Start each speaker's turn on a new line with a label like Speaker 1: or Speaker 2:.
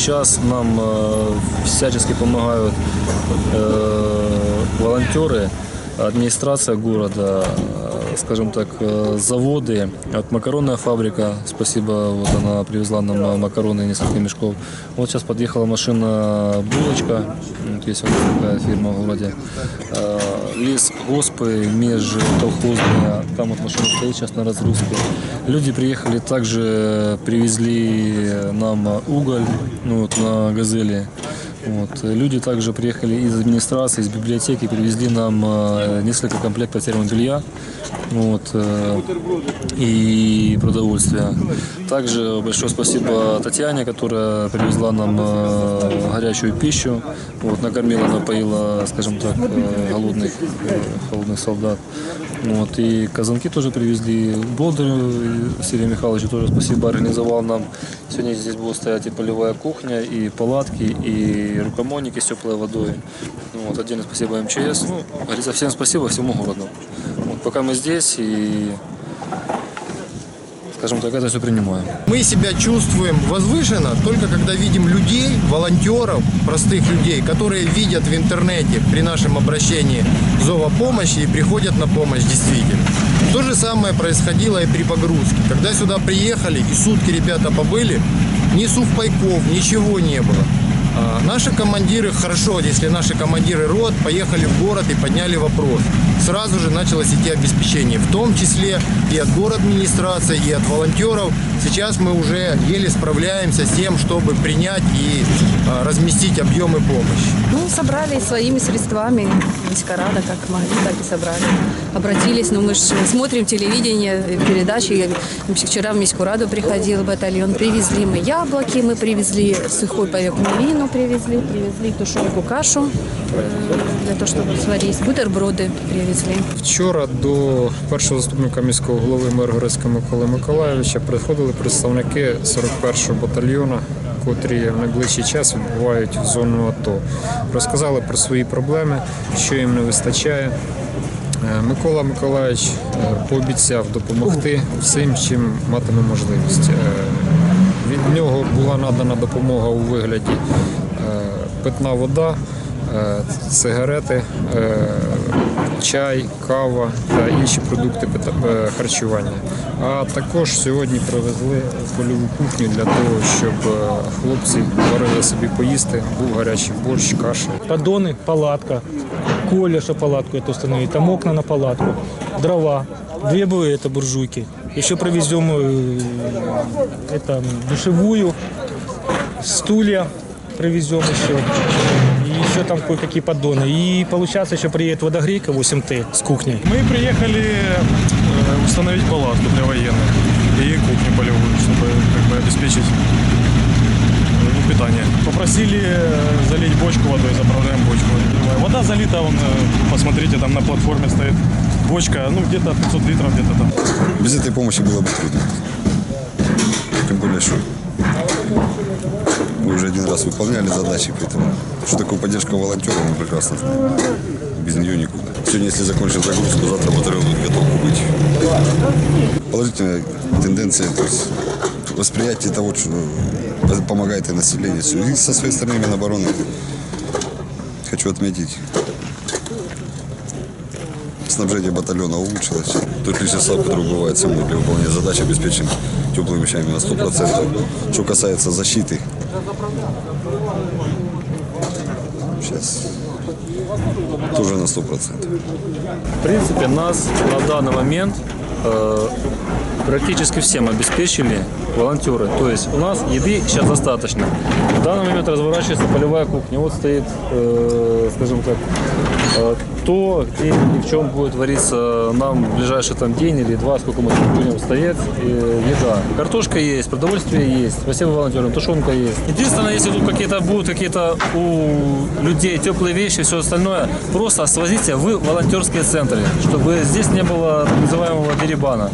Speaker 1: сейчас нам всячески помогают волонтеры, администрация города, э, скажем так, э, заводы, вот макаронная фабрика, спасибо, вот она привезла нам э, макароны несколько мешков. Вот сейчас подъехала машина булочка, вот есть вот такая фирма в городе. Лес Госпы, межколхозная, там вот машина стоит сейчас на разгрузке. Люди приехали, также привезли нам уголь ну, вот, на газели. Вот. Люди также приехали из администрации, из библиотеки, привезли нам э, несколько комплектов термобелья вот, э, и продовольствия. Также большое спасибо Татьяне, которая привезла нам э, горячую пищу, вот, накормила, напоила, скажем так, голодных, холодных солдат. Вот, и казанки тоже привезли. Болдырю Сергею Михайловичу тоже спасибо, организовал нам. Сегодня здесь будет стоять и полевая кухня, и палатки, и рукомойники с теплой водой. Ну, Вот, отдельное спасибо МЧС. Ну, говорится, всем спасибо, всему городу. Вот, пока мы здесь и, скажем так, это все принимаем.
Speaker 2: Мы себя чувствуем возвышенно только когда видим людей, волонтеров, простых людей, которые видят в интернете при нашем обращении зова помощи и приходят на помощь действительно. То же самое происходило и при погрузке. Когда сюда приехали и сутки ребята побыли, ни сувпайков, ничего не было. А Наши командиры, хорошо, если наши командиры рот поехали в город и подняли вопрос. Сразу же началось идти обеспечение, в том числе и от город администрации, и от волонтеров. Сейчас мы уже еле справляемся с тем, чтобы принять и а, разместить объемы помощи.
Speaker 3: Ну, собрали своими средствами. Миськарада, как могли, так и собрали. Обратились, ну мы же смотрим телевидение, передачи. Вчера в Миськураду приходил батальон, привезли мы яблоки, мы привезли сухой павек мивину, привезли, привезли тушенку кашу э, для того, чтобы сварить, бутерброды привезли.
Speaker 4: Вчора до першого заступника міського голови Миргородська Миколи Миколаєвича приходили представники 41-го батальйону, котрі в найближчий час відбувають в зону АТО. Розказали про свої проблеми, що їм не вистачає. Е, Микола Миколаївич е, пообіцяв допомогти всім, чим матиме можливість. Е, була надана допомога у вигляді е, питна вода, е, сигарети, е, чай, кава та інші продукти е, харчування. А також сьогодні привезли польову кухню для того, щоб е, хлопці варили собі поїсти. Був гарячий борщ, каша.
Speaker 5: поддоны, палатка, Коля, что палатку эту установить, там окна на палатку, дрова, две это буржуйки. Еще провезем э, это, душевую, стулья привезем еще. И еще там кое-какие поддоны. И получается еще приедет водогрейка 8Т с кухней.
Speaker 6: Мы приехали э, установить палатку для военных и кухню полевую, чтобы как бы обеспечить э, питание. Попросили залить бочку водой, заправляем бочку. Вода залита, вон, э, посмотрите, там на платформе стоит бочка, ну где-то 500 литров где-то там.
Speaker 7: Без этой помощи было бы трудно. Тем более, что мы уже один раз выполняли задачи, поэтому что такое поддержка волонтеров, мы прекрасно знаем. Без нее никуда. Сегодня, если закончим загрузку, завтра батальон будет готов быть. Положительная тенденция, то есть восприятие того, что помогает и населению. И со своей стороны Минобороны хочу отметить снабжение батальона улучшилось. Тот личный состав, который бывает со для выполнения задач, обеспечен теплыми вещами на 100%. Что касается защиты, сейчас тоже на 100%.
Speaker 1: В принципе, нас на данный момент э, практически всем обеспечили волонтеры. То есть у нас еды сейчас достаточно. В данный момент разворачивается полевая кухня. Вот стоит, э, скажем так, э, то, где и в чем будет вариться нам в ближайший там день или два, сколько мы будем стоять, э, еда. Картошка есть, продовольствие есть, спасибо волонтерам, тушенка есть. Единственное, если тут какие-то будут какие-то у людей теплые вещи, все остальное, просто свозите в волонтерские центры, чтобы здесь не было так называемого дерибана.